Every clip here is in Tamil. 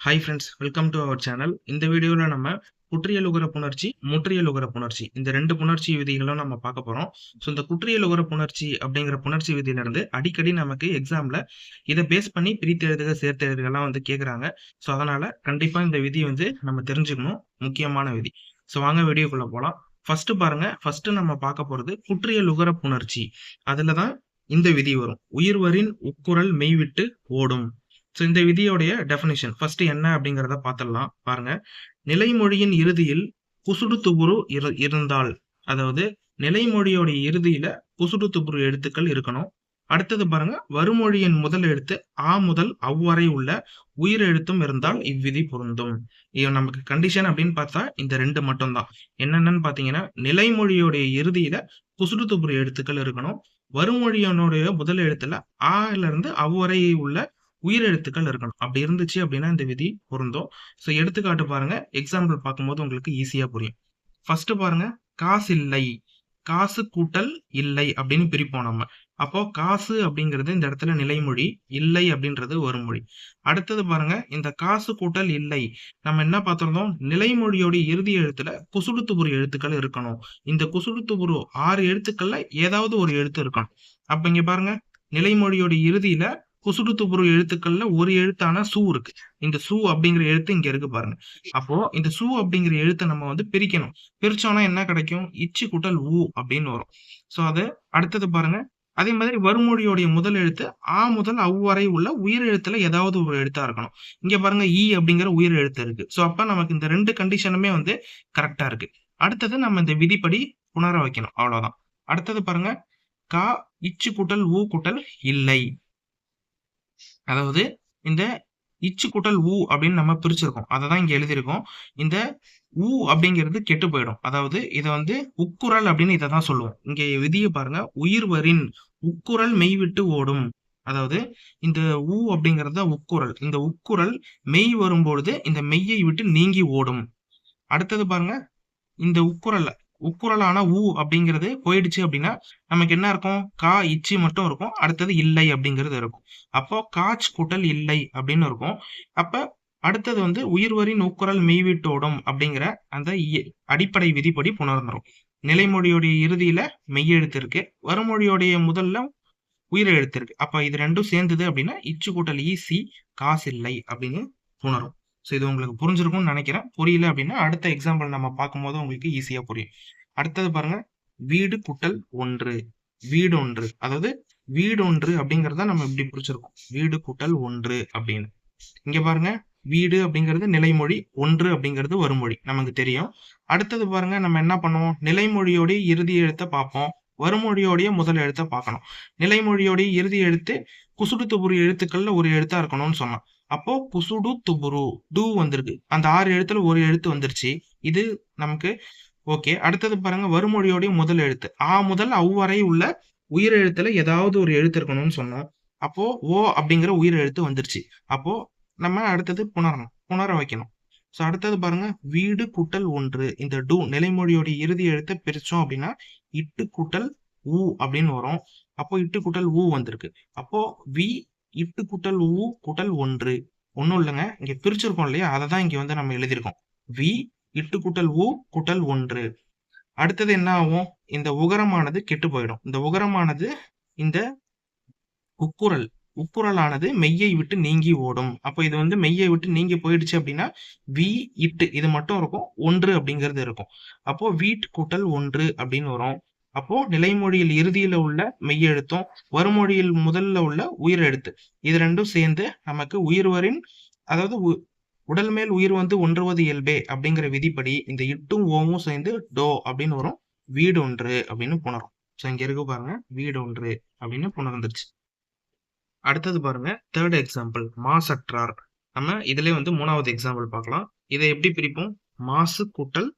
Hi friends welcome to our channel இந்த வீடியோவில் நம்ம குற்றியலுகர புணர்ச்சி முற்றியலுகர புணர்ச்சி. இந்த ரெண்டு புணர்ச்சி விதிகளும் நம்ம பார்க்க போகிறோம் ஸோ இந்த குற்றியலுகர புணர்ச்சி அப்படிங்கிற புணர்ச்சி விதியிலிருந்து அடிக்கடி நமக்கு எக்ஸாமில் இதை பேஸ் பண்ணி பிரித்து எழுதுக வந்து கேட்குறாங்க ஸோ அதனால் கண்டிப்பாக இந்த விதி வந்து நம்ம தெரிஞ்சுக்கணும். முக்கியமான விதி. ஸோ வாங்க வீடியோக்குள்ளே போகலாம் ஃபர்ஸ்ட் பாருங்க. ஃபர்ஸ்ட் நம்ம பார்க்க போகிறது குற்றியலுகர புணர்ச்சி. அதில் தான் இந்த விதி வரும். உயிர்வரின் உக்குரல் மெய்விட்டு ஓடும். ஸோ இந்த விதியோடைய டெஃபினேஷன் ஃபர்ஸ்ட் என்ன அப்படிங்கிறத பார்த்துடலாம். பாருங்க. நிலைமொழியின் இறுதியில் குசுடு துபுரு இரு இருந்தால். அதாவது நிலைமொழியோடைய இறுதியில குசுடு துபுரு எழுத்துக்கள் இருக்கணும். அடுத்தது பாருங்க. வருமொழியின் முதல் எழுத்து ஆ முதல் அவ்வரை உள்ள உயிர் எழுத்தும் இருந்தால் இவ்விதி பொருந்தும். இது நமக்கு கண்டிஷன் அப்படின்னு பார்த்தா இந்த ரெண்டு மட்டும்தான். என்னென்னு பாத்தீங்கன்னா நிலைமொழியோடைய இறுதியில குசுடு துபுரு எழுத்துக்கள் இருக்கணும். வருமொழியனுடைய முதல் எழுத்துல ஆல இருந்து அவ்வரை உள்ள உயிரெழுத்துக்கள் இருக்கணும். அப்படி இருந்துச்சு அப்படின்னா இந்த விதி பொருந்தும். ஸோ எடுத்துக்காட்டு பாருங்க. எக்ஸாம்பிள் பார்க்கும்போது உங்களுக்கு ஈஸியா புரியும். ஃபர்ஸ்ட் பாருங்க. காசு இல்லை காசு கூட்டல் இல்லை அப்படின்னு பிரிப்போம் நம்ம. அப்போ காசு அப்படிங்கிறது இந்த இடத்துல நிலைமொழி இல்லை அப்படின்றது ஒரு மொழி. அடுத்தது பாருங்க. இந்த காசு கூட்டல் இல்லை. நம்ம என்ன பார்த்திருந்தோம்? நிலைமொழியோட இறுதி எழுத்துல குசுடுத்துபுரு எழுத்துக்கள் இருக்கணும். இந்த குசுடுத்துபுரு ஆறு எழுத்துக்கள்ல ஏதாவது ஒரு எழுத்து இருக்கணும். அப்ப இங்க பாருங்க. நிலைமொழியோட இறுதியில குசுடு துபுரு எழுத்துக்கள்ல ஒரு எழுத்தான சூ இருக்கு. இந்த சூ அப்படிங்கிற எழுத்து இங்க இருக்கு பாருங்க. அப்போ இந்த சூ அப்படிங்கிற எழுத்தை நம்ம வந்து பிரிக்கணும். பிரிச்சோம்னா என்ன கிடைக்கும்? இச்சு குட்டல் ஊ அப்படின்னு வரும். சோ அது அடுத்தது பாருங்க. அதே மாதிரி வருமொழியோடைய முதல் எழுத்து ஆ முதல் அவ்வரை உள்ள உயிர் எழுத்துல ஏதாவது ஒரு எழுத்தா இருக்கணும். இங்க பாருங்க ஈ அப்படிங்கிற உயிர் எழுத்து இருக்கு. சோ அப்ப நமக்கு இந்த ரெண்டு கண்டிஷனுமே வந்து கரெக்டா இருக்கு. அடுத்தது நம்ம இந்த விதிப்படி உணர வைக்கணும். அவ்வளவுதான். அடுத்தது பாருங்க கா இச்சு குட்டல் ஊ குட்டல் இல்லை. அதாவது இந்த இச்சு குட்டல் ஊ அப்படின்னு நம்ம பிரிச்சிருக்கோம். அதை தான் இங்கே எழுதியிருக்கோம். இந்த ஊ அப்படிங்கிறது கெட்டு போயிடும். அதாவது இதை வந்து உக்குரல் அப்படின்னு இதை தான் சொல்லுவோம். இங்கே விதியை பாருங்க உயிர்வரின் உக்குரல் மெய் விட்டு ஓடும். அதாவது இந்த ஊ அப்படிங்கிறது உக்குரல் இந்த உக்குரல் மெய் வரும்பொழுது இந்த மெய்யை விட்டு நீங்கி ஓடும். அடுத்தது பாருங்க இந்த உக்குரல் உக்குரலான ஊ அப்படிங்கிறது போயிடுச்சு அப்படின்னா நமக்கு என்ன இருக்கும்? கா இச்சி மட்டும் இருக்கும். அடுத்தது இல்லை அப்படிங்கிறது இருக்கும். அப்போ காச் கூட்டல் இல்லை அப்படின்னு இருக்கும். அப்ப அடுத்தது வந்து உயிர்வரின் உக்குரல் மெய்வீட்டோடும் அப்படிங்கிற அந்த அடிப்படை விதிப்படி புணர்ந்துரும். நிலைமொழியோடைய இறுதியில மெய்யெழுத்து இருக்கு வருமொழியோடைய முதல்ல உயிர் எழுத்து இருக்கு அப்ப இது ரெண்டும் சேர்ந்தது அப்படின்னா இச்சு கூட்டல் ஈசி காசு இல்லை அப்படின்னு புணரும். ஸோ இது உங்களுக்கு புரிஞ்சிருக்கும்னு நினைக்கிறேன். புரியல அப்படின்னா அடுத்த எக்ஸாம்பிள் நம்ம பார்க்கும்போது உங்களுக்கு ஈஸியாக புரியும். அடுத்தது பாருங்க. வீடு குட்டல் ஒன்று. வீடு ஒன்று. அதாவது வீடு ஒன்று அப்படிங்கிறத நம்ம இப்படி புரிச்சிருக்கோம் வீடு குட்டல் ஒன்று அப்படின்னு. இங்க பாருங்க. வீடு அப்படிங்கிறது நிலைமொழி ஒன்று அப்படிங்கிறது வருமொழி. நமக்கு தெரியும். அடுத்தது பாருங்க. நம்ம என்ன பண்ணுவோம்? நிலைமொழியோடைய இறுதி எழுத்தை பார்ப்போம். வருமொழியோடைய முதல் எழுத்தை பார்க்கணும். நிலைமொழியோடைய இறுதி எழுத்து குசுடுத்து துபுரு எழுத்துக்கள்ல ஒரு எழுத்தா இருக்கணும்னு சொன்னோம் அப்போ புசுடு துபுரு டூ வந்திருக்கு. அந்த ஆறு எழுத்துல ஒரு எழுத்து வந்துருச்சு. இது நமக்கு ஓகே. அடுத்தது பாருங்க வருமொழியோடைய முதல் எழுத்து. ஆ முதல் அவ்வரை உள்ள உயிர் எழுத்துல ஏதாவது ஒரு எழுத்து இருக்கணும்னு சொன்னோம். அப்போ ஓ அப்படிங்கிற உயிர் எழுத்து வந்துருச்சு. அப்போ நம்ம அடுத்தது புணரணும். புணர வைக்கணும். ஸோ அடுத்தது பாருங்க வீடு கூட்டல் ஒன்று. இந்த டூ நிலைமொழியோடைய இறுதி எழுத்தை பிரிச்சோம் அப்படின்னா இட்டு குட்டல் ஊ அப்படின்னு வரும். அப்போ இட்டு குட்டல் ஊ வந்திருக்கு. அப்போ வி இட்டு கூட்டல் ஊ கூட்டல் ஒன்று. ஒன்றும் இல்லைங்க. இங்கே பிரிச்சிருக்கோம் இல்லையா? அதை தான் இங்கே வந்து நம்ம எழுதியிருக்கோம். வி இட்டு கூட்டல் ஊ கூட்டல் ஒன்று. அடுத்தது என்ன ஆகும்? இந்த உகரமானது கெட்டு போயிடும். இந்த உகரமானது இந்த உக்குரல் உக்குரலானது மெய்யை விட்டு நீங்கி ஓடும். அப்போ இது வந்து மெய்யை விட்டு நீங்கி போயிடுச்சு அப்படின்னா வி இட்டு இது மட்டும் இருக்கும். ஒன்று அப்படிங்கிறது இருக்கும். அப்போ வீட் கூட்டல் ஒன்று அப்படின்னு வரும். அப்போ நிலைமொழியில் இறுதியில உள்ள மெய்யெழுத்தும் வருமொழியில் முதல்ல உள்ள உயிரெழுத்து. இது ரெண்டும் சேர்ந்து நமக்கு உயிர்வரின் அதாவது உடல் மேல் உயிர் வந்து ஒன்றுவது இயல்பே அப்படிங்கிற விதிப்படி இந்த இட்டும் ஓமும் சேர்ந்து டோ அப்படின்னு வரும். வீடு ஒன்று அப்படின்னு புணரும். ஸோ இங்க இருக்கு பாருங்க. வீடு ஒன்று அப்படின்னு புணர்ந்துருச்சு. அடுத்தது பாருங்க. தேர்ட் எக்ஸாம்பிள் மாசற்றார். நம்ம இதுல வந்து மூணாவது எக்ஸாம்பிள் பார்க்கலாம். இதை எப்படி பிரிப்போம்? மாசு கூட்டல்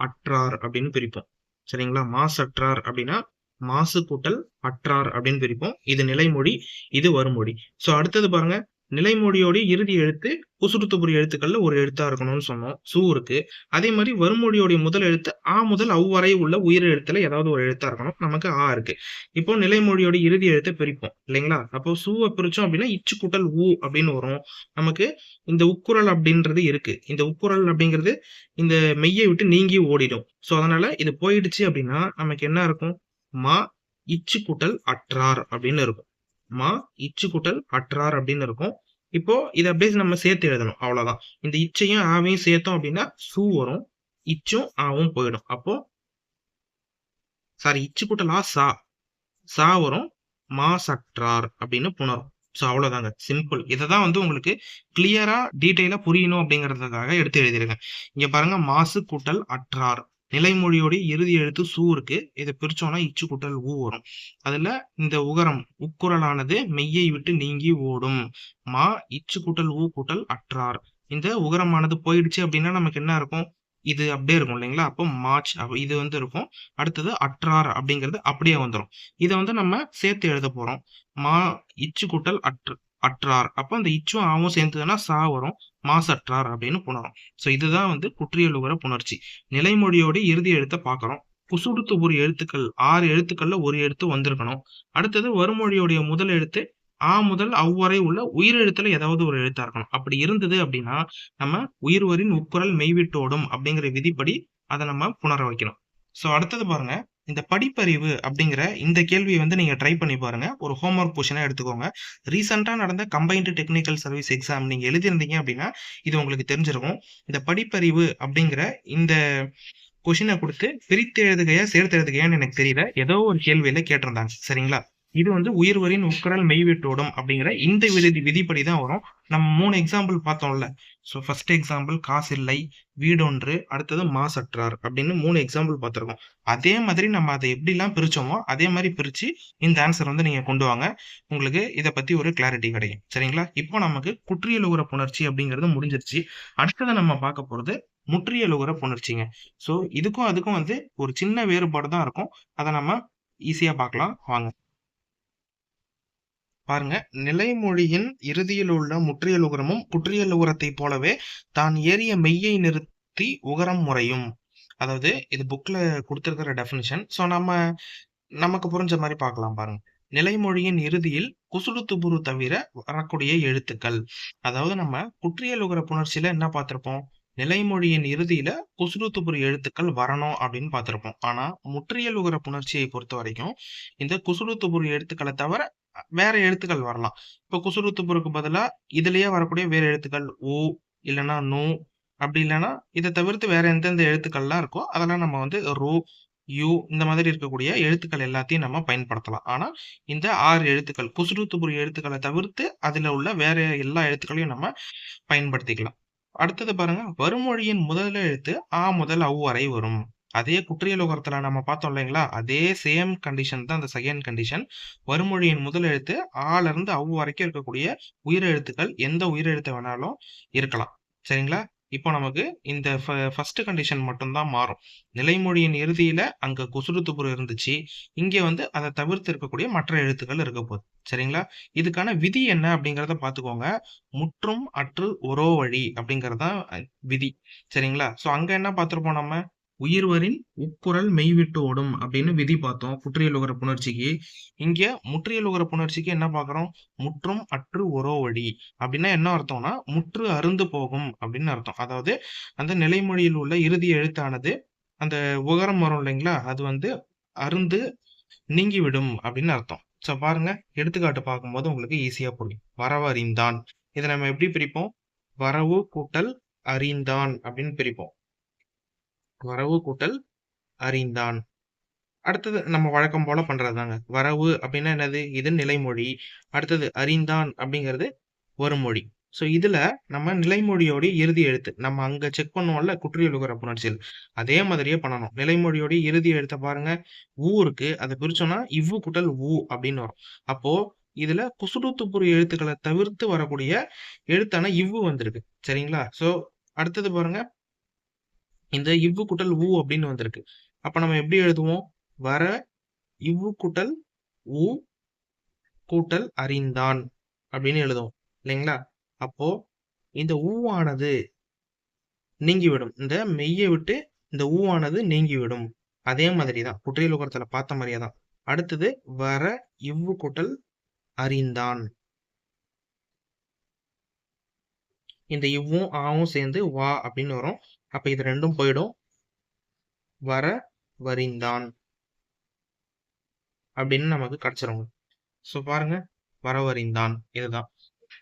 அற்றார் அப்படின்னு பிரிப்போம். சரிங்களா? மாசற்றார் அப்படின்னா மாசு கூட்டல் அற்றார் அப்படின்னு பிரிப்போம். இது நிலைமொழி இது வருமொழி. ஸோ அடுத்தது பாருங்க. நிலைமொழியோடைய இறுதி எழுத்து உசுறுத்துபுரி எழுத்துக்கள்ல ஒரு எழுத்தா இருக்கணும்னு சொன்னோம். சூ இருக்கு. அதே மாதிரி வருமொழியோடைய முதல் எழுத்து ஆ முதல் அவ் வரை உள்ள உயிர் எழுத்துல ஏதாவது ஒரு எழுத்தா இருக்கணும். நமக்கு ஆ இருக்கு. இப்போ நிலைமொழியோட இறுதி எழுத்தை பிரிப்போம். இல்லைங்களா? அப்போ சூவை பிரிச்சோம் அப்படின்னா இச்சு கூட்டல் ஊ அப்படின்னு வரும். நமக்கு இந்த உக்குரல் அப்படின்றது இருக்கு. இந்த உக்குரல் அப்படிங்கிறது இந்த மெய்யை விட்டு நீங்கி ஓடிடும். சோ அதனால இது போயிடுச்சு அப்படின்னா நமக்கு என்ன இருக்கும்? மா இச்சு கூட்டல் அற்றார் அப்படின்னு இருக்கும். மா இச்சு கூட்டல் அற்றார் அப்படின்னு இருக்கும். இப்போ இதை அப்படியே நம்ம சேர்த்து எழுதணும். அவ்வளவுதான். இந்த இச்சையும் ஆவையும் சேர்த்தோம் அப்படின்னா சூ வரும் இச்சும் ஆவும் போயிடும். அப்போ சாரி இச்சு கூட்டல் ஆ சா. சா வரும் மா சற்றார் அப்படின்னு புணரும். ஸோ அவ்வளோதாங்க சிம்பிள் இதை தான் வந்து உங்களுக்கு கிளியராக டீட்டெயிலா புரியணும் அப்படிங்கிறதுக்காக எடுத்து எழுதியிருக்கேன். இங்க பாருங்க மாசு கூட்டல் அற்றார். நிலைமொழியோடைய இறுதி எழுத்து சூ இருக்கு. இதை பிரிச்சோம்னா இச்சு கூட்டல் ஊ வரும். அதுல இந்த உகரம் உக்குரலானது மெய்யை விட்டு நீங்கி ஓடும். மா இச்சு கூட்டல் ஊ கூட்டல் அற்றார். இந்த உகரமானது போயிடுச்சு அப்படின்னா நமக்கு என்ன இருக்கும்? இது அப்படியே இருக்கும் இல்லைங்களா? அப்போ மார்ச் இது வந்து இருக்கும். அடுத்தது அற்றார் அப்படிங்கிறது அப்படியே வந்துடும் இதை வந்து நம்ம சேர்த்து எழுத போறோம். மா இச்சு கூட்டல் அற்று அற்றார். அப்போ அந்த இச்சும் ஆவும் சேர்ந்ததுன்னா சா வரும். மாசற்றார் அப்படின்னு புணரும். ஸோ இதுதான் வந்து குற்றியலுகர புணர்ச்சி. நிலைமொழியோட இறுதி எழுத்தை பார்க்குறோம். குசுடுத்து ஒரு எழுத்துக்கள் ஆறு எழுத்துக்கள்ல ஒரு எழுத்து வந்திருக்கணும். அடுத்தது வறுமொழியோடைய முதல் எழுத்து ஆ முதல் அவ்வரை உள்ள உயிரெழுத்துல ஏதாவது ஒரு எழுத்தா இருக்கணும். அப்படி இருந்தது அப்படின்னா நம்ம உயிர்வரின் உட்குரல் மெய்விட்டோடும் அப்படிங்கிற விதிப்படி அதை நம்ம புணர வைக்கணும். ஸோ அடுத்தது பாருங்க. இந்த படிப்பறிவு அப்படிங்கிற இந்த கேள்வியை வந்து நீங்கள் ட்ரை பண்ணி பாருங்க. ஒரு ஹோம்ஒர்க் கொஷனாக எடுத்துக்கோங்க. ரீசெண்டாக நடந்த கம்பைன்டு டெக்னிக்கல் சர்வீஸ் எக்ஸாம் நீங்கள் எழுதியிருந்தீங்க அப்படின்னா இது உங்களுக்கு தெரிஞ்சிருக்கும். இந்த படிப்பறிவு அப்படிங்கிற இந்த கொஷினை கொடுத்து பிரித்து எழுதுகையா சேர்த்து எழுதுகையான்னு எனக்கு தெரியல. ஏதோ ஒரு கேள்வியில கேட்டிருந்தாங்க. சரிங்களா? இது வந்து உயிர்வரின் உக்கரல் மெய்விட்டோடும் அப்படிங்கிற இந்த விதி விதிப்படி தான் வரும். நம்ம மூணு எக்ஸாம்பிள் பார்த்தோம்ல. ஸோ ஃபர்ஸ்ட் எக்ஸாம்பிள் காசு இல்லை வீடொன்று அடுத்தது மாசற்றார் அப்படின்னு மூணு எக்ஸாம்பிள் பார்த்துருக்கோம். அதே மாதிரி நம்ம அதை எப்படிலாம் பிரிச்சோமோ அதே மாதிரி பிரித்து இந்த ஆன்சர் வந்து நீங்கள் கொண்டு வாங்க. உங்களுக்கு இதை பற்றி ஒரு கிளாரிட்டி கிடைக்கும். சரிங்களா? இப்போ நமக்கு குற்றியலுகிற புணர்ச்சி அப்படிங்கிறது முடிஞ்சிருச்சு. அடுத்ததை நம்ம பார்க்க போகிறது முற்றியலுகுற புணர்ச்சிங்க. ஸோ இதுக்கும் அதுக்கும் வந்து ஒரு சின்ன வேறுபாடு தான் இருக்கும். அதை நம்ம ஈஸியாக பார்க்கலாம். வாங்க. பாருங்க நிலைமொழியின் இறுதியில் உள்ள முற்றியல் உகரமும் குற்றியல் உகரத்தை போலவே தான் ஏறிய மெய்யை நிறுத்தி உகரம் முறையும். அதாவது இது புக்ல கொடுத்துருக்கிற டெபினிஷன் ஸோ நம்ம நமக்கு புரிஞ்ச மாதிரி பார்க்கலாம் பாருங்க. நிலைமொழியின் இறுதியில் குசுடுத்துபுரு தவிர வரக்கூடிய எழுத்துக்கள். அதாவது நம்ம குற்றியல் உகர புணர்ச்சியில என்ன பார்த்திருப்போம்? நிலைமொழியின் இறுதியில குசுடுத்துபுரு எழுத்துக்கள் வரணும் அப்படின்னு பார்த்திருப்போம். ஆனா முற்றியல் உகர புணர்ச்சியை பொறுத்த வரைக்கும் இந்த குசுடுத்துபுரு எழுத்துக்களை தவிர வேற எழுத்துக்கள் வரலாம். இப்போ குசுறுத்துப்புருக்கு பதிலா இதுலயே வரக்கூடிய வேற எழுத்துக்கள் ஓ இல்லைன்னா நோ அப்படி இல்லைன்னா இதை தவிர்த்து வேற எந்தெந்த எழுத்துக்கள்லாம் இருக்கோ அதெல்லாம் நம்ம வந்து ரோ யூ இந்த மாதிரி இருக்கக்கூடிய எழுத்துக்கள் எல்லாத்தையும் நம்ம பயன்படுத்தலாம். ஆனால் இந்த ஆறு எழுத்துக்கள் குசுறுத்துப்புரி எழுத்துக்களை தவிர்த்து அதில் உள்ள வேற எல்லா எழுத்துக்களையும் நம்ம பயன்படுத்திக்கலாம். அடுத்தது பாருங்க வருமொழியின் முதல் எழுத்து ஆ முதல் அவ்வரை வரும். அதே குற்றியலுகரத்தில் நம்ம பார்த்தோம் இல்லைங்களா? அதே சேம் கண்டிஷன் தான் அந்த செகண்ட் கண்டிஷன் வறுமொழியின் முதல் எழுத்து ஆலிருந்து அவ்வ வரைக்கும் இருக்கக்கூடிய உயிரெழுத்துக்கள் எந்த உயிரெழுத்து வேணாலும் இருக்கலாம். சரிங்களா? இப்போ நமக்கு இந்த ஃபர்ஸ்ட் கண்டிஷன் மட்டும்தான் மாறும். நிலைமொழியின் இறுதியில அங்க குசுறுத்துப்புற இருந்துச்சு. இங்கே வந்து அதை தவிர்த்து இருக்கக்கூடிய மற்ற எழுத்துக்கள் இருக்க போகுது. சரிங்களா? இதுக்கான விதி என்ன அப்படிங்கிறத பார்த்துக்கோங்க. முற்றும் அற்று ஒரோ வழி அப்படிங்கறதான் விதி. சரிங்களா? ஸோ அங்கே என்ன பார்த்துருப்போம் நம்ம? உயிர்வரின் உக்குரல் மெய்விட்டு ஓடும் அப்படின்னு விதி பார்த்தோம். குற்றியலுகர புணர்ச்சிக்கு. இங்க முற்றியலுகர புணர்ச்சிக்கு என்ன பாக்குறோம் முற்றும் அற்று ஒரோ வழி. அப்படின்னா என்ன அர்த்தம்னா முற்று அருந்து போகும் அப்படின்னு அர்த்தம். அதாவது அந்த நிலைமொழியில் உள்ள இறுதி எழுத்தானது அந்த உகரம் வரும் இல்லைங்களா? அது வந்து அருந்து நீங்கிவிடும் அப்படின்னு அர்த்தம். ஸோ பாருங்க எடுத்துக்காட்டு பார்க்கும்போது உங்களுக்கு ஈஸியாக புரியும். வரவு அறிந்தான். இதை நம்ம எப்படி பிரிப்போம்? வரவு கூட்டல் அறிந்தான் அப்படின்னு பிரிப்போம். வரவு கூட்டல் அறிந்தான். அடுத்தது நம்ம வழக்கம் போல பண்றதுதாங்க. வரவு அப்படின்னா என்னது? இது நிலைமொழி. அடுத்தது அறிந்தான் அப்படிங்கிறது ஒரு மொழி. ஸோ இதுல நம்ம நிலைமொழியோடைய இறுதி எழுத்து. நம்ம அங்க செக் பண்ணுவோம்ல குற்றியலுகிற புணர்ச்சியில். அதே மாதிரியே பண்ணணும். நிலைமொழியோடைய இறுதி எழுத்த பாருங்க. ஊ இருக்கு. அதை பிரிச்சோம்னா இவ்வு குட்டல் ஊ அப்படின்னு வரும். அப்போ இதுல குசுடுத்துப்புறு எழுத்துக்களை தவிர்த்து வரக்கூடிய எழுத்தான இவ்வு வந்திருக்கு. சரிங்களா? ஸோ அடுத்தது பாருங்க. இந்த இவ்வு குட்டல் ஊ அப்படின்னு வந்திருக்கு அப்ப நம்ம எப்படி எழுதுவோம் வர இவ்வு குட்டல் ஊ கூட்டல் அறிந்தான் அப்படின்னு எழுதுவோம் இல்லைங்களா? அப்போ இந்த ஊவானது நீங்கிவிடும். இந்த மெய்யை விட்டு இந்த ஊவானது நீங்கிவிடும். அதே மாதிரி தான். குற்றியல் உகரத்துல பார்த்த மாதிரியே தான். அடுத்தது வர இவ்வு குட்டல் அறிந்தான். இந்த இவ்வும், ஆவும் சேர்ந்து வா அப்படின்னு வரும். அப்ப இது ரெண்டும் போயிடும். வர வரிந்தான். அப்படின்னு நமக்கு கிடைச்சிருங்க. ஸோ பாருங்க. வரவறிந்தான். இதுதான்.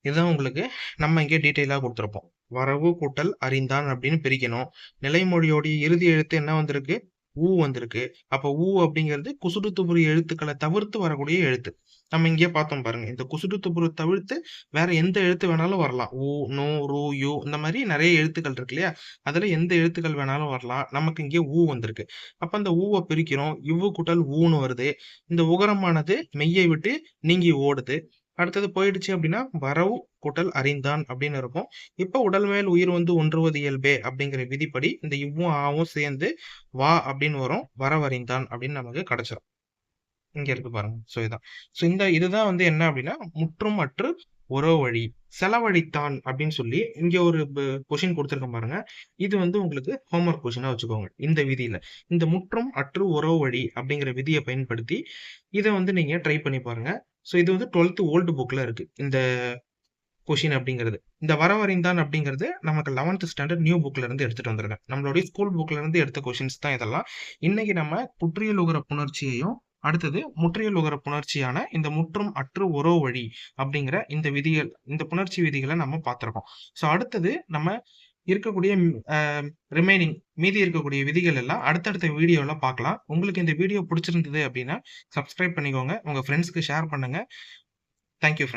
இதுதான் உங்களுக்கு நம்ம இங்கே டீட்டெயிலா கொடுத்துருப்போம் வரவு கூட்டல் அறிந்தான் அப்படின்னு பிரிக்கணும். நிலைமொழியோடைய இறுதி எழுத்து என்ன வந்திருக்கு? ஊ வந்திருக்கு. அப்போ ஊ அப்படிங்கிறது குசுடு துபுரி எழுத்துக்களை தவிர்த்து வரக்கூடிய எழுத்து. நம்ம இங்கேயே பார்த்தோம் பாருங்க. இந்த குசுட்டு துப்புரு தவிர்த்து வேற எந்த எழுத்து வேணாலும் வரலாம். ஊ நோ ரூ யூ இந்த மாதிரி நிறைய எழுத்துக்கள் இருக்கு இல்லையா? அதுல எந்த எழுத்துக்கள் வேணாலும் வரலாம். நமக்கு இங்கே ஊ வந்திருக்கு. அப்ப அந்த ஊவை பிரிக்கிறோம். இவ்வு குட்டல் ஊன்னு வருது. இந்த உகரமானது மெய்யை விட்டு நீங்கி ஓடுது. அடுத்தது போயிடுச்சு அப்படின்னா, வரவு கூட்டல் அறிந்தான் அப்படின்னு இருக்கும். இப்போ உடல் மேல் உயிர் வந்து ஒன்றுவது இயல்பே அப்படிங்கிற விதிப்படி இந்த இவ்வும், ஆவும் சேர்ந்து வா அப்படின்னு வரும். வரவறிந்தான் அப்படின்னு நமக்கு கிடைச்சிடும் இங்க இருக்கு பாருங்க. ஸோ இதான். ஸோ இந்த இதுதான் வந்து என்ன அப்படின்னா, முற்றும் அற்று உறவழி. செலவழித்தான் அப்படின்னு சொல்லி இங்க ஒரு கொஷின் கொடுத்துருக்கேன் பாருங்க. இது வந்து உங்களுக்கு ஹோம் ஒர்க் வச்சுக்கோங்க. இந்த விதியில. இந்த முற்றும் அற்று உறவழி அப்படிங்கிற விதியை பயன்படுத்தி, இதை வந்து நீங்க ட்ரை பண்ணி பாருங்க. ஸோ இது வந்து டுவெல்த் ஓல்டு புக்ல இருக்கு. இந்த கொஷின் அப்படிங்கிறது. இந்த வரவரைந்தான் அப்படிங்கிறது நமக்கு 11த் ஸ்டாண்டர்ட் நியூ புக்ல இருந்து எடுத்துட்டு வந்திருக்கேன். நம்மளுடைய ஸ்கூல் புக்ல இருந்து எடுத்த கொஷின்ஸ் தான் இதெல்லாம். இன்னைக்கு நம்ம குற்றியல் உகர புணர்ச்சியையும், அடுத்தது முற்றியல் உகர புணர்ச்சியான இந்த முற்றும் அற்று உறவழி அப்படிங்கிற இந்த விதிகள் இந்த புணர்ச்சி விதிகளை நம்ம பார்த்துருக்கோம் ஸோ அடுத்தது நம்ம இருக்கக்கூடிய ரிமைனிங் மீதி இருக்கக்கூடிய விதிகள் எல்லாம் அடுத்தடுத்த வீடியோவில் பார்க்கலாம். உங்களுக்கு இந்த வீடியோ பிடிச்சிருந்தது அப்படின்னா, சப்ஸ்கிரைப் பண்ணிக்கோங்க. உங்கள் ஃப்ரெண்ட்ஸ்க்கு ஷேர் பண்ணுங்கள் தேங்க் யூ